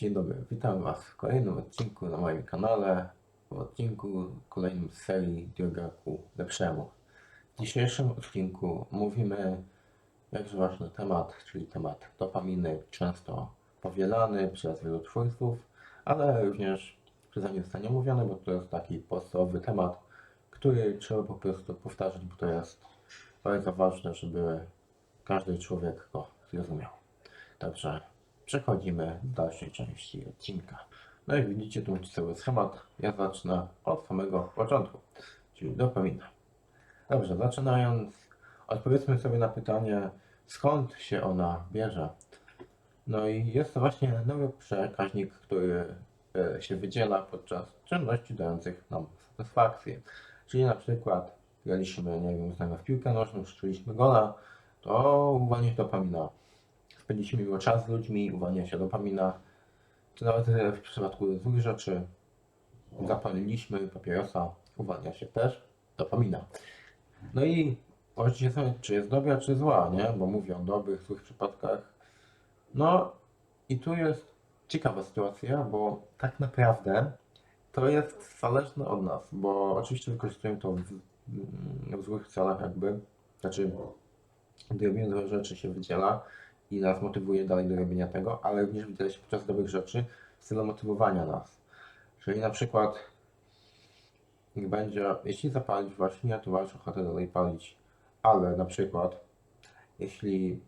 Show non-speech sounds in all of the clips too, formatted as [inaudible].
Dzień dobry, witam Was w kolejnym odcinku na moim kanale, w odcinku kolejnym z serii Droga ku lepszemu. W dzisiejszym odcinku mówimy jakże ważny temat, czyli temat dopaminy, często powielany przez wielu twórców, ale również przeze mnie zostanie omówiony, bo to jest taki podstawowy temat, który trzeba po prostu powtarzać, bo to jest bardzo ważne, żeby każdy człowiek go zrozumiał. Także przechodzimy do dalszej części odcinka. No jak widzicie, tu macie cały schemat. Ja zacznę od samego początku, czyli dopamina. Dobrze, zaczynając, odpowiedzmy sobie na pytanie, skąd się ona bierze. No i jest to właśnie nowy przekaźnik, który e, się wydziela podczas czynności dających nam satysfakcję. Czyli na przykład graliśmy, nie wiem, znamy w piłkę nożną, strzeliśmy gola, to uwalnia się dopamina. Spędziliśmy miło czas z ludźmi, uwalnia się dopamina. Czy nawet e, w przypadku złych rzeczy zapaliliśmy papierosa, uwalnia się też dopamina. No i możecie sobie, czy jest dobra, czy zła, nie? Bo mówią o dobrych, złych przypadkach. No i tu jest ciekawa sytuacja, bo tak naprawdę to jest zależne od nas, bo oczywiście wykorzystujemy to w, w złych celach jakby, znaczy gdy robimy złe rzeczy się wydziela i nas motywuje dalej do robienia tego, ale również wydziela się podczas dobrych rzeczy w celu motywowania nas. Czyli na przykład będzie, jeśli zapalić właśnie, to masz ochotę dalej palić, ale na przykład jeśli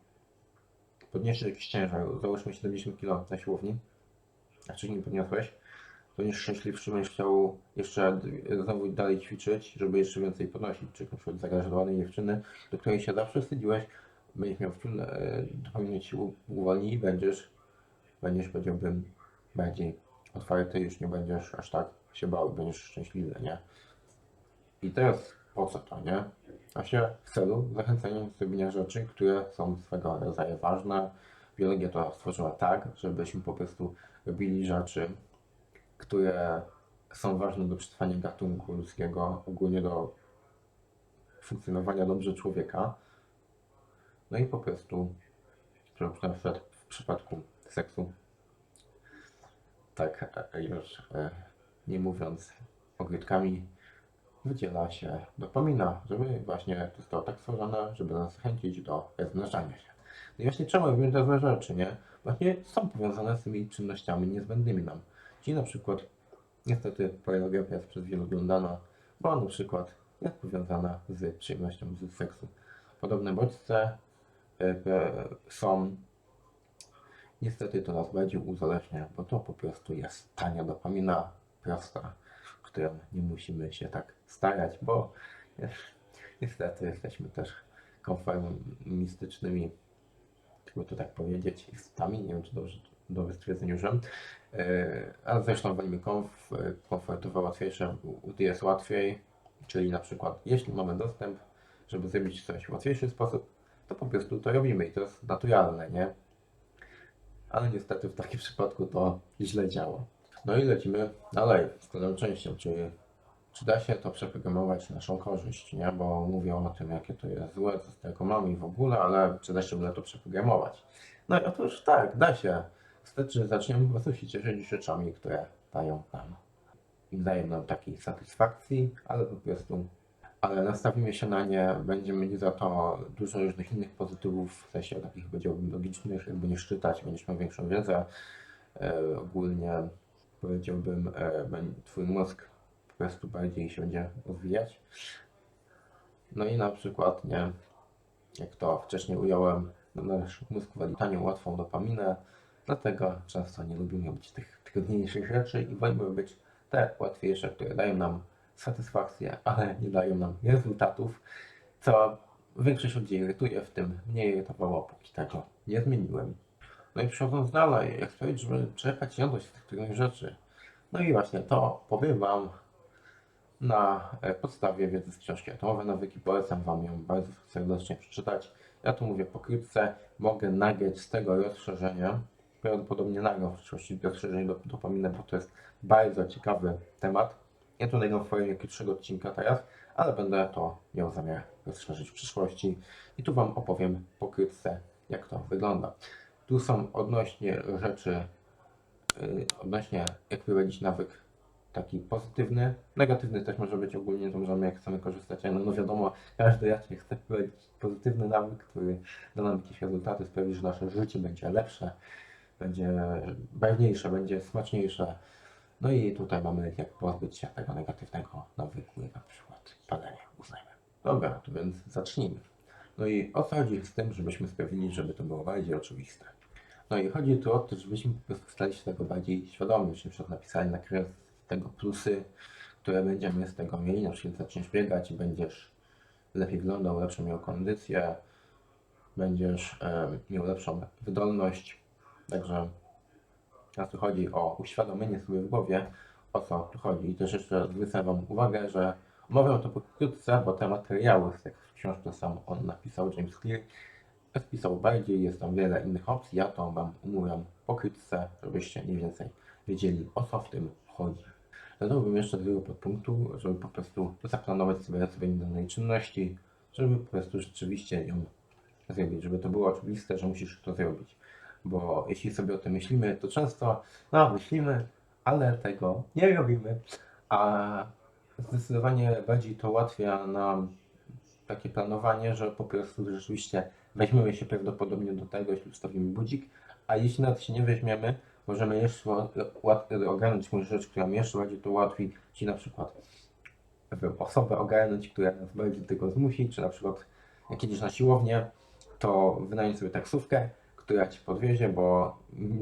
podniesiesz jakiś ciężar, załóżmy 70 kg na siłowni, a wcześniej nie podniosłeś, to będziesz szczęśliwszy, będziesz chciał jeszcze znowu dalej ćwiczyć, żeby jeszcze więcej podnosić. Czy na przykład ładnej dziewczyny, do której się zawsze wstydziłeś, będziesz miał dopaminę ci u- uwolni i będziesz, będziesz powiedziałbym, bardziej otwarty, już nie będziesz aż tak się bał, będziesz szczęśliwy, nie? I teraz po co to, nie? Właśnie w celu zachęcenia do zrobienia rzeczy, które są swego rodzaju ważne. Biologia to stworzyła tak, żebyśmy po prostu robili rzeczy, które są ważne do przetrwania gatunku ludzkiego, ogólnie do funkcjonowania dobrze człowieka. No i po prostu, na przykład w przypadku seksu, tak e, już e, nie mówiąc ogródkami, wydziela się dopamina, żeby właśnie to zostało tak stworzone, żeby nas zachęcić do rozmnażania się. No i właśnie czemu robimy te złe rzeczy, nie? Właśnie są powiązane z tymi czynnościami niezbędnymi nam. Czyli na przykład, niestety, pornografia jest przez wielu oglądana, bo na przykład jest powiązana z przyjemnością z seksu. Podobne bodźce są. Niestety to nas bardziej uzależnia, bo to po prostu jest tania dopamina, prosta, którą nie musimy się tak starać, bo niestety jesteśmy też konformistycznymi, jakby to tak powiedzieć, istotami, nie wiem czy dobrze, dobre stwierdzenie użyłem, E, ale zresztą wolimy komf, komfortowo łatwiejsze, jest łatwiej, czyli na przykład jeśli mamy dostęp, żeby zrobić coś w łatwiejszy sposób, to po prostu to robimy i to jest naturalne, nie? ale niestety w takim [laughs] przypadku to źle działa. No i lecimy dalej z kolejną częścią, czyli czy da się to przeprogramować na naszą korzyść, nie? Bo mówią o tym, jakie to jest złe, co z tego mamy i w ogóle, ale czy da się w ogóle to przeprogramować? No i otóż tak, da się. Że zaczniemy po prostu się cieszyć rzeczami, które dają nam, dają nam takiej satysfakcji, ale po prostu ale nastawimy się na nie, będziemy mieli za to dużo różnych innych pozytywów, w sensie takich powiedziałbym logicznych, jak będziesz czytać, będziesz miał większą wiedzę. E, ogólnie powiedziałbym, e, twój mózg po prostu bardziej się będzie rozwijać. No i na przykład, nie, jak to wcześniej ująłem, no nasz mózg wali tanią, łatwą dopaminę, dlatego często nie lubimy robić tych trudniejszych rzeczy i wolimy robić te łatwiejsze, które dają nam satysfakcję, ale nie dają nam rezultatów, co większość ludzi irytuje, w tym mnie irytowało, póki tego nie zmieniłem. No i przechodząc dalej, jak powiedzieć, żeby czerpać radość z tych rzeczy. No i właśnie to powiem Wam na e, podstawie wiedzy z książki Atomowe Nawyki. Polecam Wam ją bardzo serdecznie przeczytać. Ja tu mówię pokrótce, mogę nagrać z tego rozszerzenie. Prawdopodobnie nagram w przyszłości rozszerzenie do bo to jest bardzo ciekawy temat. W formie krótszego odcinka teraz, ale będę to miał zamiar rozszerzyć w przyszłości i tu Wam opowiem pokrótce, jak to wygląda. Tu są odnośnie rzeczy y, odnośnie jak prowadzić nawyk taki pozytywny. Negatywny też może być ogólnie, to możemy jak chcemy korzystać, ale no wiadomo, każdy raczej chce prowadzić pozytywny nawyk, który da nam jakieś rezultaty, sprawi, że nasze życie będzie lepsze, będzie barwniejsze, będzie smaczniejsze. No i tutaj mamy jak pozbyć się tego negatywnego nawyku, na przykład palenie, uznajmy. Dobra, to więc zacznijmy. No i o co chodzi z tym, żebyśmy sprawili, żeby to było bardziej oczywiste. No i chodzi tu o to, żebyśmy po prostu stali się tego bardziej świadomi, czyli na napisali na kres tego plusy, które będziemy z tego mieli, na przykład zaczniesz biegać będziesz lepiej wyglądał, lepszą miał kondycję, będziesz em, miał lepszą wydolność, także teraz tu chodzi o uświadomienie sobie w głowie, o co tu chodzi. I też jeszcze zwrócę Wam uwagę, że omawiam to pokrótce, bo te materiały, jak w książce sam on napisał, James Clear, spisał bardziej, jest tam wiele innych opcji, ja to Wam umówiam pokrótce, żebyście mniej więcej wiedzieli, o co w tym chodzi. Dodałbym jeszcze drugiego podpunktu, żeby po prostu zaplanować sobie zrobienie danej czynności, żeby po prostu rzeczywiście ją zrobić, żeby to było oczywiste, że musisz to zrobić. Bo jeśli sobie o tym myślimy, to często, no myślimy, ale tego nie robimy. A zdecydowanie bardziej to ułatwia nam takie planowanie, że po prostu rzeczywiście weźmiemy się prawdopodobnie do tego, jeśli ustawimy budzik, a jeśli nawet się nie weźmiemy, możemy jeszcze ogarnąć jakąś rzecz, która jeszcze bardziej to ułatwi, czyli na przykład osobę ogarnąć, która nas bardziej do tego zmusi, czy na przykład jak idziesz na siłownię, to wynająć sobie taksówkę, która ci podwiezie, bo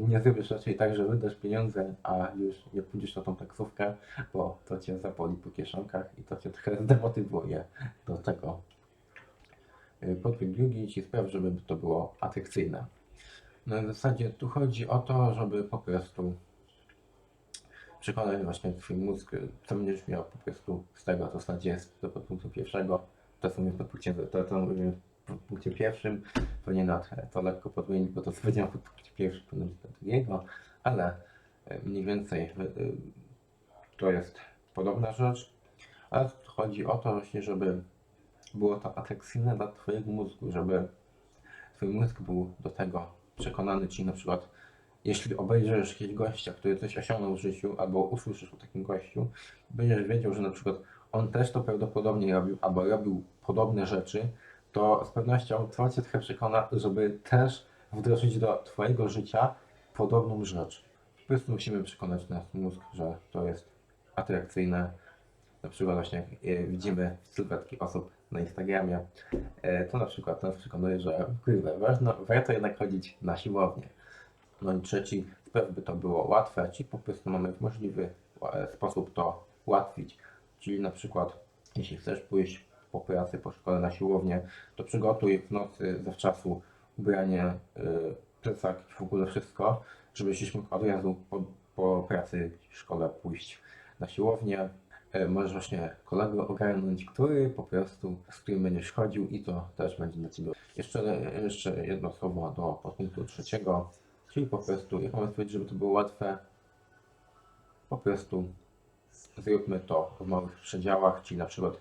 nie zrobisz raczej tak, że wydasz pieniądze, a już nie pójdziesz na tą taksówkę, bo to cię zapoli po kieszonkach i to cię trochę zdemotywuje do tego. Y, Podbieg drugi ci spraw, żeby to było atrakcyjne. No w zasadzie tu chodzi o to, żeby po prostu przekonać właśnie twój mózg, co będziesz miał po prostu z tego, to w zasadzie jest do podpunktu pierwszego, to w podpunkcie, to co mówię w podpunkcie pierwszym, powinien nawet to lekko podmienić, bo to co powiedziałem w podpunkcie pierwszym, być do drugiego, ale e, mniej więcej e, e, to jest podobna rzecz, ale chodzi o to właśnie, żeby było to atrakcyjne dla twojego mózgu, żeby twój mózg był do tego przekonany, czyli na przykład jeśli obejrzysz jakiegoś gościa, który coś osiągnął w życiu, albo usłyszysz o takim gościu, będziesz wiedział, że na przykład on też to prawdopodobnie robił, albo robił podobne rzeczy, to z pewnością to cię trochę przekona, żeby też wdrożyć do twojego życia podobną rzecz. Po prostu musimy przekonać nasz mózg, że to jest atrakcyjne. Na przykład właśnie e, widzimy sylwetki osób na Instagramie, e, to na przykład nas przekonuje, że kurde, ważno, warto jednak chodzić na siłownię. No i trzeci, by to było łatwe, czyli po prostu mamy w możliwy e, sposób to ułatwić. Czyli na przykład, jeśli chcesz pójść po pracy, po szkole na siłownię, to przygotuj w nocy zawczasu ubranie, y, plecak w ogóle wszystko, żebyś od razu po, po pracy szkole pójść na siłownię. E, Możesz właśnie kolegę ogarnąć, który po prostu, z którym będziesz chodził i to też będzie dla Ciebie. Jeszcze, jeszcze jedno słowo do podpunktu trzeciego, czyli po prostu, jak mamy stwierdzić, żeby to było łatwe, po prostu zróbmy to w małych przedziałach, czyli na przykład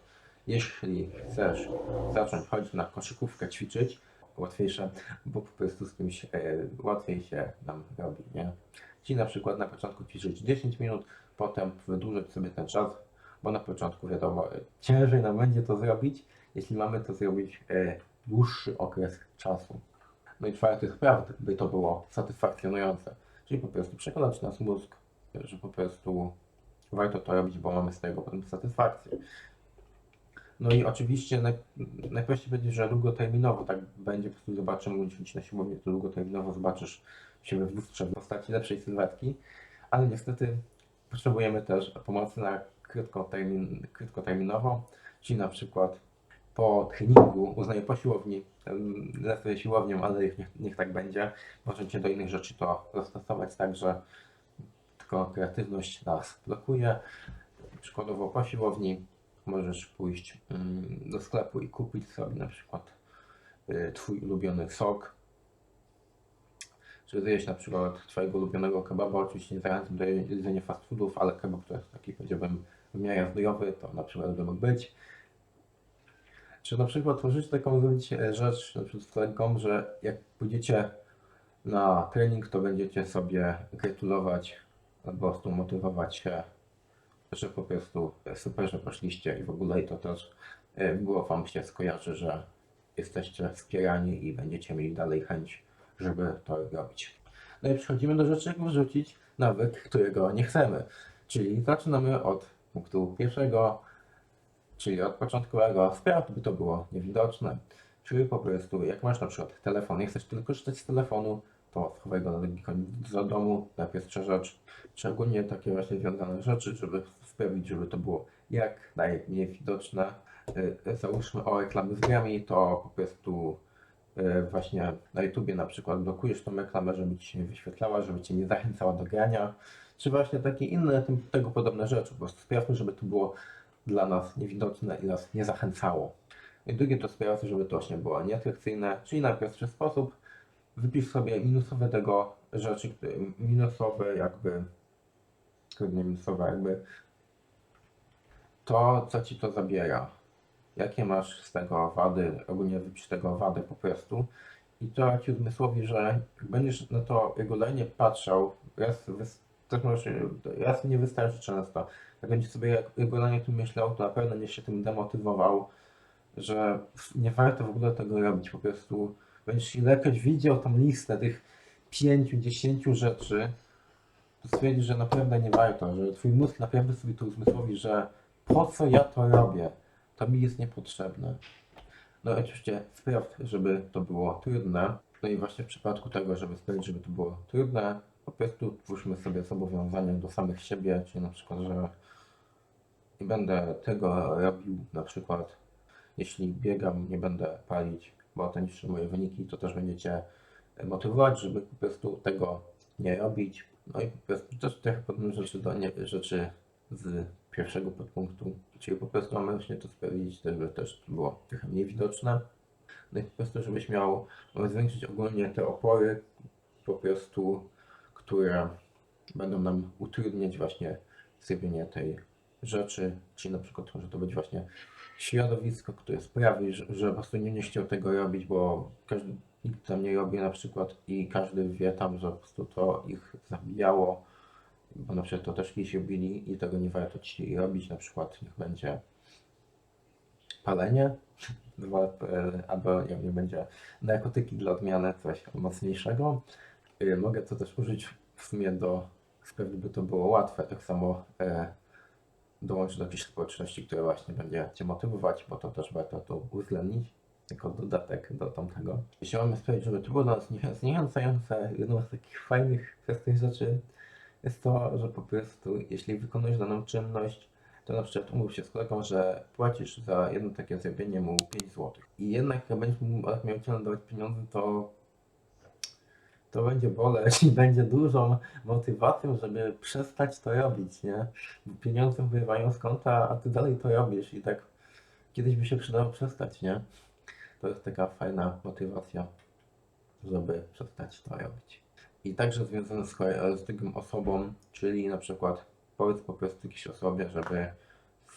jeśli chcesz zacząć chodzić na koszykówkę, ćwiczyć, łatwiejsze, bo po prostu z kimś e, łatwiej się nam robi, nie? Czyli na przykład na początku ćwiczyć 10 minut, potem wydłużyć sobie ten czas, bo na początku wiadomo, e, ciężej nam będzie to zrobić, jeśli mamy to zrobić e, dłuższy okres czasu. No i czwarty spraw, by to było satysfakcjonujące, czyli po prostu przekonać nasz mózg, że po prostu warto to robić, bo mamy z tego potem satysfakcję. No i oczywiście naj, najprościej będzie, że długoterminowo tak będzie, po prostu zobaczymy, ćwiczyć na siłowni, to długoterminowo zobaczysz siebie w lustrze w postaci lepszej sylwetki, ale niestety potrzebujemy też pomocy na krótkotermin, krótkoterminowo, czyli na przykład po treningu, uznaję po siłowni, lecę siłownią, ale niech, niech tak będzie, możecie do innych rzeczy to zastosować tak, że tylko kreatywność nas blokuje. Przykładowo po siłowni możesz pójść mm, do sklepu i kupić sobie na przykład y, Twój ulubiony sok, czy zjeść na przykład Twojego ulubionego kebaba, oczywiście nie zachęcam do jedzenia fast foodów, ale kebab to jest taki powiedziałbym w miarę zdrowy, to na przykład by mógł być. Czy na przykład możecie taką e, rzecz na przykład z kolegą, że jak pójdziecie na trening, to będziecie sobie gratulować albo prostu motywować się, że po prostu super, że poszliście i w ogóle i to też e, było Wam się skojarzy, że jesteście wspierani i będziecie mieli dalej chęć, żeby to robić. No i przechodzimy do rzeczy, jak wrzucić nawyk, którego nie chcemy. Czyli zaczynamy od punktu pierwszego, czyli od początkowego. Spraw, by to było niewidoczne. Czyli po prostu, jak masz na przykład telefon, nie chcesz tylko korzystać z telefonu, to schowaj go na drugi koniec do domu, najpierwsza rzecz. Czy ogólnie takie właśnie związane rzeczy, żeby sprawić, żeby to było jak najmniej widoczne. Y, Załóżmy o reklamy z grami, to po prostu y, właśnie na YouTubie na przykład blokujesz tą reklamę, żeby ci się nie wyświetlała, żeby cię nie zachęcała do grania, czy właśnie takie inne tego podobne rzeczy. Po prostu sprawmy, żeby to było dla nas niewidoczne i nas nie zachęcało. I drugie to sprawy, żeby to właśnie było nieatrakcyjne, czyli najprostszy sposób wypisz sobie minusowe tego rzeczy, minusowe jakby, trudnie minusowe jakby, to co ci to zabiera, jakie masz z tego wady, ogólnie wypisz tego wady po prostu. I to ci uzmysłowi, że będziesz na to regularnie patrzał, raz, też możesz, raz nie wystarczy często, jak będziesz sobie regularnie tym myślał, to na pewno nie się tym demotywował, że nie warto w ogóle tego robić, po prostu będziesz ilekroć widział tą listę tych pięciu, dziesięciu rzeczy, to stwierdzisz, że naprawdę nie warto, że twój mózg naprawdę sobie to uzmysłowi, że po co ja to robię, to mi jest niepotrzebne. No oczywiście spraw, żeby to było trudne. No i właśnie w przypadku tego, żeby sprawić, żeby to było trudne, po prostu twórzmy sobie zobowiązania do samych siebie, czyli na przykład, że nie będę tego robił, na przykład jeśli biegam, nie będę palić, bo to niszczy moje wyniki, to też będziecie motywować, żeby po prostu tego nie robić. No i po prostu też trochę podobne rzeczy do nie, rzeczy z pierwszego podpunktu, czyli po prostu mamy właśnie to sprawić, żeby też było trochę mniej widoczne. No i po prostu, żebyś miał, mamy zwiększyć ogólnie te opory, po prostu, które będą nam utrudniać właśnie zrobienie tej rzeczy, czyli na przykład może to być właśnie środowisko, które sprawi, że, że po prostu nie, nie chciał tego robić, bo każdy, nikt tam nie robi na przykład i każdy wie tam, że po prostu to ich zabijało, bo na przykład to też kiedyś robili i tego nie warto ci robić, na przykład niech będzie palenie, [laughs] albo nie, nie będzie narkotyki dla odmiany, coś mocniejszego. E, Mogę to też użyć w sumie do, sprawy, by to było łatwe, tak samo e, dołączyć do jakiejś społeczności, która właśnie będzie Cię motywować, bo to też warto to uwzględnić jako dodatek do tamtego. Jeśli mamy sprawić, żeby to było dla nas zniechę- zniechęcające, jedną z takich fajnych kwestii rzeczy jest to, że po prostu jeśli wykonujesz daną czynność, to na przykład umów się z kolegą, że płacisz za jedno takie zrobienie mu 5 zł. I jednak jak będziesz mu miał cię dawać pieniądze, to to będzie boleć i będzie dużą motywacją, żeby przestać to robić, nie? Bo Pieniądze wpływają z konta, a ty dalej to robisz i tak kiedyś by się przydało przestać, nie? To jest taka fajna motywacja, żeby przestać to robić. I także związane z, z drugą osobą, czyli na przykład powiedz po prostu jakiejś osobie, żeby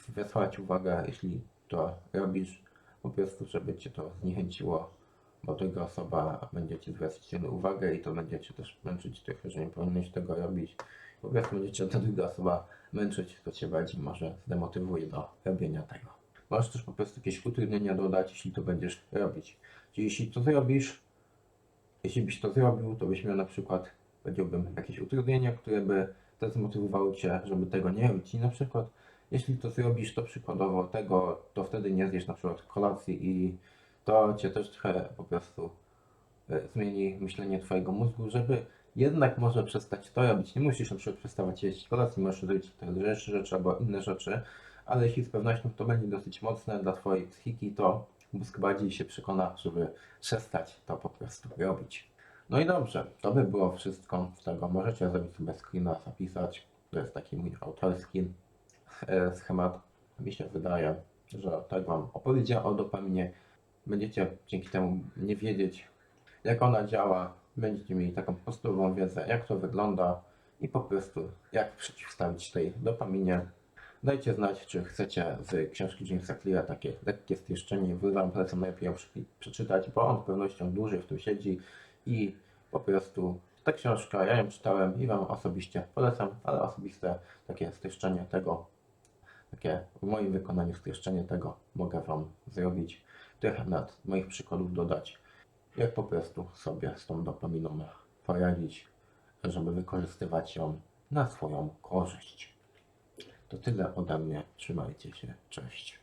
wysłać uwagę, jeśli to robisz, po prostu, żeby cię to zniechęciło bo druga osoba będzie ci zwracać uwagę i to będzie cię też męczyć trochę, że nie powinieneś tego robić. Po prostu będzie cię ta druga osoba męczyć, to cię bardziej może zdemotywuje do robienia tego. Możesz też po prostu jakieś utrudnienia dodać, jeśli to będziesz robić. Czyli jeśli to zrobisz, jeśli byś to zrobił, to byś miał na przykład, powiedziałbym, jakieś utrudnienia, które by też zmotywowały cię, żeby tego nie robić. I na przykład, jeśli to zrobisz, to przykładowo tego, to wtedy nie zjesz na przykład kolacji i to cię też trochę po prostu e, zmieni myślenie twojego mózgu, żeby jednak może przestać to robić. Nie musisz na przykład przestawać jeść kolacji, możesz robić te rzeczy, rzeczy albo inne rzeczy, ale jeśli z pewnością to będzie dosyć mocne dla twojej psychiki, to mózg bardziej się przekona, żeby przestać to po prostu robić. No i dobrze, to by było wszystko z tego. Możecie zrobić sobie screena, zapisać. To jest taki mój autorski e, schemat. Mi się wydaje, że tak Wam opowiedziałem o dopaminie. Będziecie dzięki temu nie wiedzieć, jak ona działa. Będziecie mieli taką podstawową wiedzę, jak to wygląda i po prostu jak przeciwstawić tej dopaminie. Dajcie znać, czy chcecie z książki Jamesa Cleara takie lekkie streszczenie. Wam polecam najlepiej ją prze- przeczytać, bo on z pewnością dłużej w tym siedzi i Po prostu ta książka, ja ją czytałem i Wam osobiście polecam, ale osobiste takie streszczenie tego, takie w moim wykonaniu streszczenie tego mogę Wam zrobić. Trochę nad moich przykładów dodać, jak po prostu sobie z tą dopaminą poradzić, żeby wykorzystywać ją na swoją korzyść. To tyle ode mnie. Trzymajcie się. Cześć.